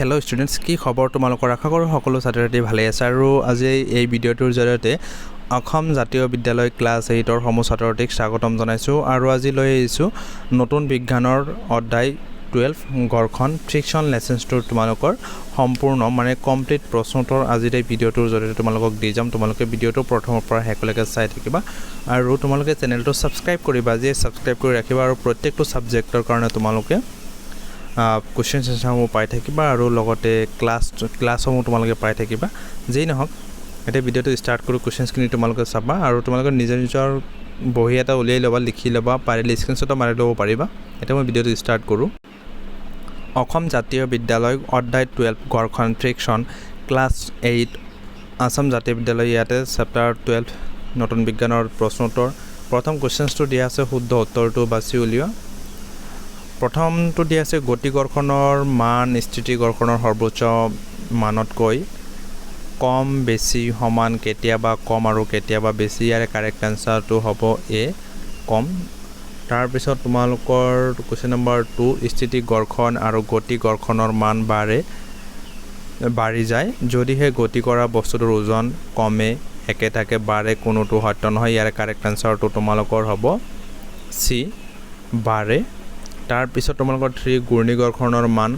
Hello' students কি খবৰ তোমালোকৰ আশা কৰোঁ সকলো ছাত্ৰ ছাত্ৰী ভালেই আছে আৰু আজি এই ভিডিঅ'টোৰ জৰিয়তে অসম জাতীয় বিদ্যালয় ক্লাছ এইটৰ সমূহ ছাত্ৰ ছাত্ৰীক স্বাগতম জনাইছোঁ আৰু আজি লৈ আহিছোঁ নতুন বিজ্ঞানৰ অধ্যায় টুৱেলভ ঘৰখন ফিকশ্যন লেচেঞ্চটোৰ তোমালোকৰ সম্পূৰ্ণ মানে কমপ্লিট প্ৰশ্নটোৰ আজিৰ এই ভিডিঅ'টোৰ জৰিয়তে তোমালোকক দি যাম তোমালোকে ভিডিঅ'টো প্ৰথমৰ পৰা শেষলৈকে চাই থাকিবা আৰু তোমালোকে চেনেলটো ছাবস্ক্ৰাইব কৰিবা যিয়ে ছাবস্ক্ৰাইব কৰি ৰাখিবা আৰু প্ৰত্যেকটো ছাবজেক্টৰ কাৰণে তোমালোকে কুৱেশ্যন চেশ্যনসমূহ পাই থাকিবা আৰু লগতে ক্লাছ ক্লাছসমূহ তোমালোকে পাই থাকিবা যেই নহওক এতিয়া ভিডিঅ'টো ষ্টাৰ্ট কৰোঁ কুৱেশ্যনছখিনি তোমালোকে চাবা আৰু তোমালোকে নিজৰ নিজৰ বহী এটা উলিয়াই ল'বা লিখি ল'বা পাৰিলে স্ক্ৰীনশ্বটো মাৰি ল'ব পাৰিবা এতিয়া মই ভিডিঅ'টো ষ্টাৰ্ট কৰোঁ অসম জাতীয় বিদ্যালয় অধ্যায় টুৱেল্ভ ঘৰখন friction class eight Assam Jatiya Bidyalay ইয়াতে চেপ্টাৰ টুৱেল্ভ নতুন বিজ্ঞানৰ প্ৰশ্নোত্তৰ প্ৰথম কুৱেশ্যনছটো দিয়া আছে শুদ্ধ উত্তৰটো বাছি উলিওৱা প্ৰথমটো দিয়া আছে গতি মান স্থিতি ঘৰ্ষণৰ সৰ্বোচ্চ মানতকৈ কম বেছি সমান কেতিয়াবা কম আৰু কেতিয়াবা বেছি ইয়াৰে কাৰেক্ট এনচাৰটো হ'ব এ কম তাৰপিছত তোমালোকৰ কুৱেশ্যন নম্বৰ টু স্থিতি ঘৰ্ষণ আৰু গতি মান বাঢ়ে বাঢ়ি যায় যদিহে গতি কৰা বস্তুটোৰ ওজন কমে একেটাকে বাঢ়ে কোনোটো সত্য নহয় ইয়াৰে কাৰেক্ট এনচাৰটো তোমালোকৰ হ'ব চি বাঢ়ে তাৰপিছত তোমালোকৰ থ্ৰী ঘূৰ্ণী ঘৰ্ষণৰ মান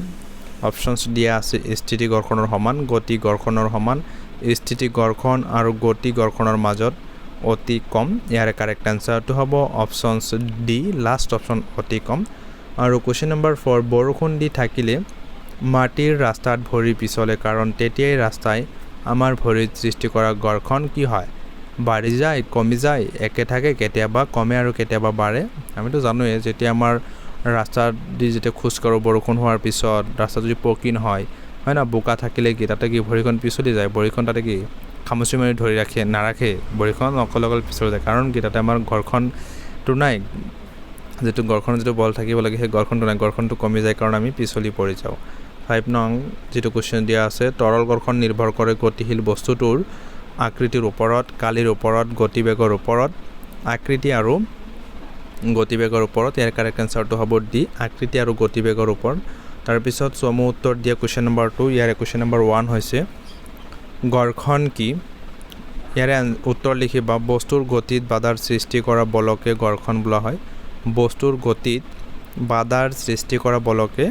অপশ্যনছ দিয়া আছে স্থিতি ঘৰ্ষণৰ সমান গতি ঘৰ্ষণৰ সমান স্থিতি ঘৰ্ষণ আৰু গতি ঘৰ্ষণৰ মাজত অতি কম ইয়াৰে কাৰেক্ট এনচাৰটো হ'ব অপশ্যনছ ডি লাষ্ট অপশ্যন অতি কম আৰু কুৱেশ্যন নম্বৰ ফ'ৰ বৰষুণ দি থাকিলে মাটিৰ ৰাস্তাত ভৰি পিছলে কাৰণ তেতিয়াই ৰাস্তাই আমাৰ ভৰিত সৃষ্টি কৰা ঘৰ্ষণ কি হয় বাঢ়ি যায় কমি যায় একে থাকে কেতিয়াবা কমে আৰু কেতিয়াবা বাঢ়ে আমিতো জানোৱেই যেতিয়া আমাৰ ৰাস্তা দি যেতিয়া খোজকাঢ়োঁ বৰষুণ হোৱাৰ পিছত ৰাস্তা যদি পকিন হয় হয় ন বোকা থাকিলে কি তাতে কি ভৰিখন পিছলি যায় ভৰিখন তাতে কি খামুচি মাৰি ধৰি ৰাখে নাৰাখে ভৰিখন অকলে অকলে পিছলি যায় কাৰণ কি তাতে আমাৰ ঘৰখনটো নাই যিটো ঘৰখন যিটো বল থাকিব লাগে সেই ঘৰখনটো নাই ঘৰখনটো কমি যায় কাৰণ আমি পিছলি পৰি যাওঁ ফাইভ নং যিটো কুৱেশ্যন দিয়া আছে তৰল ঘৰখন নিৰ্ভৰ কৰে গতিশীল বস্তুটোৰ আকৃতিৰ ওপৰত কালিৰ ওপৰত গতিবেগৰ ওপৰত আকৃতি আৰু গতিবেগৰ ওপৰত ইয়াৰ কাৰেক্ট এনচাৰটো হ'ব ডি আকৃতি আৰু গতিবেগৰ ওপৰত তাৰপিছত চমু উত্তৰ দিয়া কুৱেশ্যন নম্বৰ টু ইয়াৰে কুৱেশ্যন নম্বৰ ওৱান হৈছে গৰ্ষণ কি ইয়াৰে উত্তৰ লিখিবা বস্তুৰ গতিত বাধাৰ সৃষ্টি কৰা বলকে গৰ্ষণ বোলা হয় বস্তুৰ গতিত বাধাৰ সৃষ্টি কৰা বলকে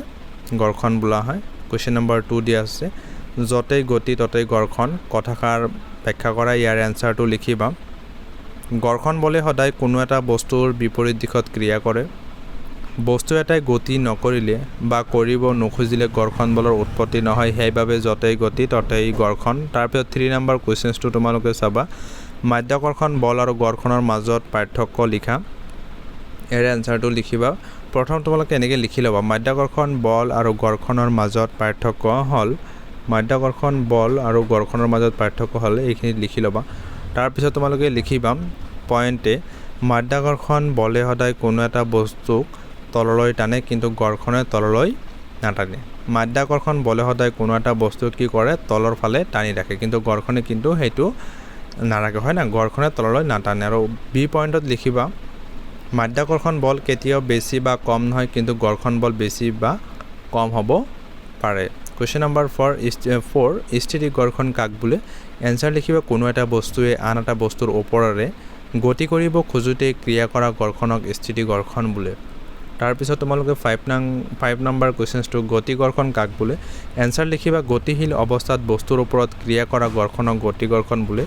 গৰ্ষণ বোলা হয় কুৱেশ্যন নম্বৰ টু দিয়া আছে য'তেই গতি ত'তেই গৰ্ষণ কথাষাৰ ব্যাখ্যা কৰা ইয়াৰ এনচাৰটো লিখিবা গড়খন বলে সদায় কোনো এটা বস্তুৰ বিপৰীত দিশত ক্ৰিয়া কৰে বস্তু এটাই গতি নকৰিলে বা কৰিব নোখোজিলে গড়খন বলৰ উৎপত্তি নহয় সেইবাবে য'তেই গতি ত'তেই ঘৰ্ষণ তাৰপিছত থ্ৰী নাম্বাৰ কুৱেশ্যনছটো তোমালোকে চাবা মাধ্যাকৰ্ষণ বল আৰু ঘৰ্ষণৰ মাজত পাৰ্থক্য লিখা ইয়াৰে এনচাৰটো লিখিবা প্ৰথম তোমালোকে এনেকৈ লিখি ল'বা মাধ্যাকৰ্ষণ বল আৰু ঘৰ্ষণৰ মাজত পাৰ্থক্য হ'ল মাধ্যাকৰ্ষণ বল আৰু ঘৰ্ষণৰ মাজত পাৰ্থক্য হ'ল এইখিনিত লিখি ল'বা তাৰপিছত তোমালোকে লিখিবা পইণ্টে মাধ্যাকৰ্ষণ বলে সদায় কোনো এটা বস্তুক তললৈ টানে কিন্তু গড়খনে তললৈ নাটানে মাধ্যাকৰ্ষণ বলে সদায় কোনো এটা বস্তুক কি কৰে তলৰ ফালে টানি ৰাখে কিন্তু গড়খনে কিন্তু সেইটো নাৰাখে হয় না গড়খনে তললৈ নাটানে আৰু বি পইণ্টত লিখিবা মাধ্যাকৰ্ষণ বল কেতিয়াও বেছি বা কম নহয় কিন্তু গড়খন বল বেছি বা কম হ'ব পাৰে কুৱেশ্যন নাম্বাৰ ফ'ৰ ফ'ৰ স্থিতি ঘৰখন কাক বোলে এনচাৰ লিখিব কোনো এটা বস্তুৱে আন এটা বস্তুৰ ওপৰৰে গতি কৰিব খোজোতে ক্ৰিয়া কৰা ঘৰখনক স্থিতি ঘৰখন বোলে তাৰপিছত তোমালোকে ফাইভ নাং ফাইভ নম্বৰ কুৱেশ্যনছটো গতি ঘৰ্ষণ কাক বোলে এনচাৰ লিখিবা গতিশীল অৱস্থাত বস্তুৰ ওপৰত ক্ৰিয়া কৰা ঘৰ্ষণক গতি ঘৰ্ষণ বোলে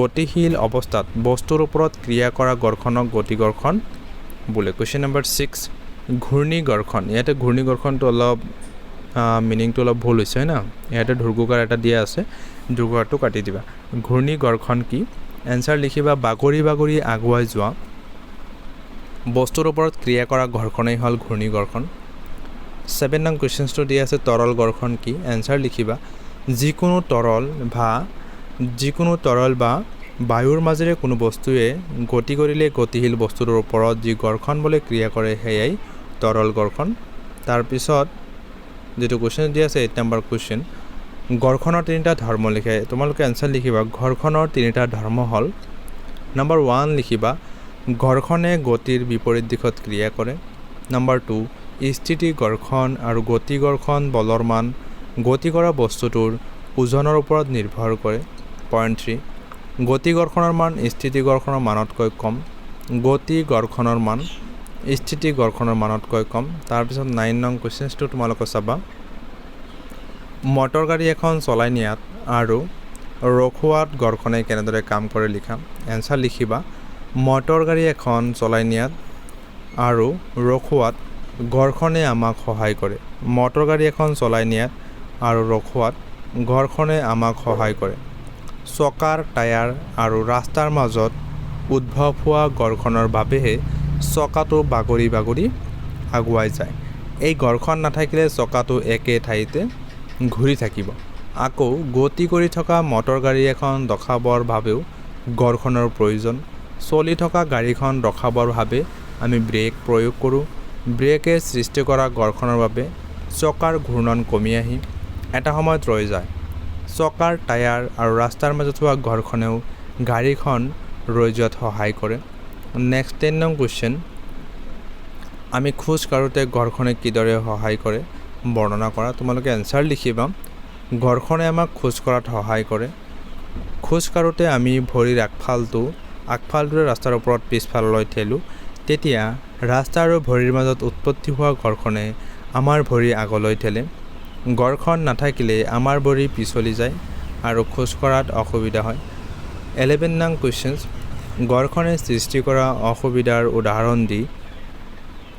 গতিশীল অৱস্থাত বস্তুৰ ওপৰত ক্ৰিয়া কৰা ঘৰ্ষণক গতি ঘৰ্ষণ বোলে কুৱেশ্যন নম্বৰ ছিক্স ঘূৰ্ণি ঘৰ্ষণ ইয়াতে ঘূৰ্ণি ঘৰ্ষণটো অলপ মিনিংটো অলপ ভুল হৈছে হয় না ইয়াতে ঢুৰ্গুকাৰ এটা দিয়া আছে ঢুৰ্গুকাৰটো কাটি দিবা ঘূৰ্ণি গড়খন কি এনচাৰ লিখিবা বাগৰি বাগৰি আগুৱাই যোৱা বস্তুৰ ওপৰত ক্ৰিয়া কৰা ঘৰখনেই হ'ল ঘূৰ্ণি গড়খন ছেভেন নং কুৱেশ্যনছটো দিয়া আছে তৰল গড়খন কি এনচাৰ লিখিবা যিকোনো তৰল বা যিকোনো তৰল বা বায়ুৰ মাজেৰে কোনো বস্তুৱে গতি কৰিলে গতিশীল বস্তুটোৰ ওপৰত যি গড়খন বুলি ক্ৰিয়া কৰে সেয়াই তৰল গড়খন তাৰপিছত যিটো কুৱেশ্যন দিয়া আছে এইট নাম্বাৰ কুৱেশ্যন ঘৰখনৰ তিনিটা ধৰ্ম লিখে তোমালোকে এনচাৰ লিখিবা ঘৰখনৰ তিনিটা ধৰ্ম হ'ল নাম্বাৰ ওৱান লিখিবা ঘৰখনে গতিৰ বিপৰীত দিশত ক্ৰিয়া কৰে নাম্বাৰ টু স্থিতি ঘৰখন আৰু গতি ঘৰখন বলৰ মান গতি কৰা বস্তুটোৰ ওজনৰ ওপৰত নিৰ্ভৰ কৰে পইণ্ট থ্ৰী গতি ঘৰখনৰ মান স্থিতি ঘৰখনৰ মানতকৈ কম গতি ঘৰখনৰ মান স্থিতি গড়খনৰ মানতকৈ কম তাৰপিছত নাইন নং কুৱেশ্যনছটো তোমালোকে চাবা মটৰ গাড়ী এখন চলাই নিয়াত আৰু ৰখোৱাত গড়খনে কেনেদৰে কাম কৰে লিখা এনচাৰ লিখিবা মটৰ গাড়ী এখন চলাই নিয়াত আৰু ৰখোৱাত ঘৰখনে আমাক সহায় কৰে মটৰ গাড়ী এখন চলাই নিয়াত আৰু ৰখোৱাত ঘৰখনে আমাক সহায় কৰে চকাৰ টায়াৰ আৰু ৰাস্তাৰ মাজত উদ্ভৱ হোৱা ঘৰখনৰ বাবেহে চকাটো বাগৰি বাগৰি আগুৱাই যায় এই ঘৰখন নাথাকিলে চকাটো একে ঠাইতে ঘূৰি থাকিব আকৌ গতি কৰি থকা মটৰ গাড়ী এখন ৰখাবৰ বাবেও ঘৰখনৰ প্ৰয়োজন চলি থকা গাড়ীখন ৰখাবৰ বাবে আমি ব্ৰেক প্ৰয়োগ কৰোঁ ব্ৰেকে সৃষ্টি কৰা ঘৰখনৰ বাবে চকাৰ ঘূৰ্ণন কমি আহি এটা সময়ত ৰৈ যায় চকাৰ টায়াৰ আৰু ৰাস্তাৰ মাজত হোৱা ঘৰখনেও গাড়ীখন ৰৈ যোৱাত সহায় কৰে নেক্সট টেন নং কুৱেশ্যন আমি খোজ কাঢ়োঁতে ঘৰখনে কিদৰে সহায় কৰে বৰ্ণনা কৰা তোমালোকে এনচাৰ লিখিবা ঘৰখনে আমাক খোজ কঢ়াত সহায় কৰে খোজ কাঢ়োঁতে আমি ভৰিৰ আগফালটো আগফালটোৰে ৰাস্তাৰ ওপৰত পিছফাললৈ ঠেলোঁ তেতিয়া ৰাস্তা আৰু ভৰিৰ মাজত উৎপত্তি হোৱা ঘৰখনে আমাৰ ভৰি আগলৈ ঠেলে ঘৰখন নাথাকিলে আমাৰ ভৰি পিছলি যায় আৰু খোজ কঢ়াত অসুবিধা হয় এলেভেন নং কুৱেশ্যনছ ঘৰখনে সৃষ্টি কৰা অসুবিধাৰ উদাহৰণ দি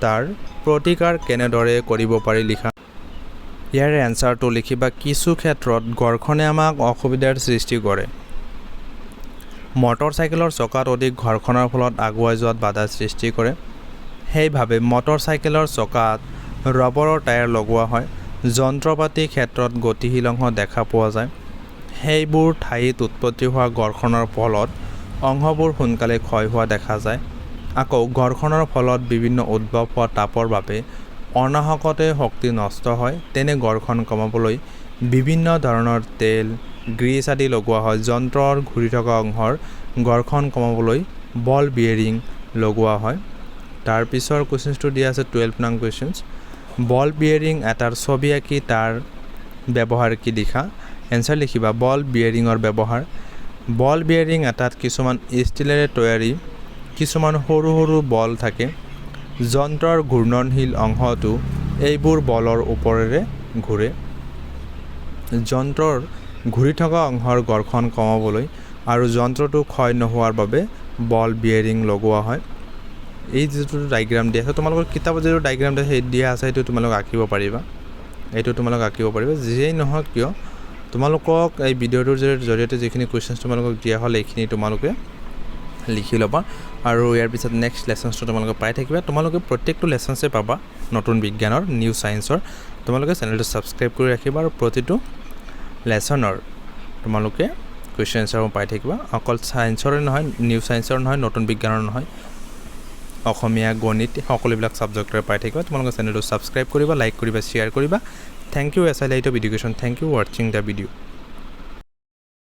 তাৰ প্ৰতিকাৰ কেনেদৰে কৰিব পাৰি লিখা ইয়াৰে এনচাৰটো লিখিবা কিছু ক্ষেত্ৰত ঘৰখনে আমাক অসুবিধাৰ সৃষ্টি কৰে মটৰ চকাত অধিক ঘৰখনৰ ফলত আগুৱাই যোৱাত বাধা সৃষ্টি কৰে সেইবাবে মটৰ চকাত ৰবৰৰ টায়াৰ লগোৱা হয় যন্ত্ৰ পাতিৰ ক্ষেত্ৰত গতিশীলংশ দেখা পোৱা যায় সেইবোৰ ঠাইত উৎপত্তি হোৱা ঘৰ্ষণৰ ফলত অংশবোৰ সোনকালে ক্ষয় হোৱা দেখা যায় আকৌ ঘৰ্ষণৰ ফলত বিভিন্ন উদ্ভৱ হোৱা তাপৰ বাবে অনাহকতে শক্তি নষ্ট হয় তেনে ঘৰখন কমাবলৈ বিভিন্ন ধৰণৰ তেল গ্ৰীচ আদি লগোৱা হয় যন্ত্ৰৰ ঘূৰি থকা অংশৰ ঘৰ্ষণ কমাবলৈ বল বিয়েৰিং লগোৱা হয় তাৰ পিছৰ কুৱেশ্যনছটো দিয়া আছে টুৱেল্ভ নং কুৱেশ্যনছ বল বিয়েৰিং এটাৰ ছবি আঁকি তাৰ ব্যৱহাৰ কি দিশা এনচাৰ লিখিবা বল বিয়েৰিঙৰ ব্যৱহাৰ বল বিয়াৰিং এটাত কিছুমান ষ্টীলেৰে তৈয়াৰী কিছুমান সৰু সৰু বল থাকে যন্ত্ৰৰ ঘূৰ্ণনশীল অংশটো এইবোৰ বলৰ ওপৰেৰে ঘূৰে যন্ত্ৰৰ ঘূৰি থকা অংশৰ ঘৰ্ষণ কমাবলৈ আৰু যন্ত্ৰটো ক্ষয় নোহোৱাৰ বাবে বল বিয়েৰিং লগোৱা হয় এই যিটো ডায়েগ্ৰাম দিয়া আছে তোমালোকৰ কিতাপত যিটো ডায়েগ্ৰাম দিয়া সেই দিয়া আছে সেইটো তোমালোক আঁকিব পাৰিবা এইটো তোমালোক আঁকিব পাৰিবা যিয়েই নহওক কিয় তোমালোকক এই ভিডিঅ'টোৰ জৰিয়তে যিখিনি কুৱেশ্যনছ তোমালোকক দিয়া হ'ল এইখিনি তোমালোকে লিখি ল'বা আৰু ইয়াৰ পিছত নেক্সট লেচনছটো তোমালোকে পাই থাকিবা তোমালোকে প্ৰত্যেকটো লেচনছে পাবা নতুন বিজ্ঞানৰ নিউ ছায়েন্সৰ তোমালোকে চেনেলটো ছাবস্ক্ৰাইব কৰি ৰাখিবা আৰু প্ৰতিটো লেচনৰ তোমালোকে কুৱেশ্যন এনচাৰবোৰ পাই থাকিবা অকল ছায়েন্সৰে নহয় নিউ ছায়েন্সৰ নহয় নতুন বিজ্ঞানৰ নহয় অসমীয়া গণিত সকলোবিলাক ছাবজেক্টৰে পাই থাকিবা তোমালোকে চেনেলটো ছাবস্ক্ৰাইব কৰিবা লাইক কৰিবা শ্বেয়াৰ কৰিবা Thank you SLIT of Education. Thank you for watching the video.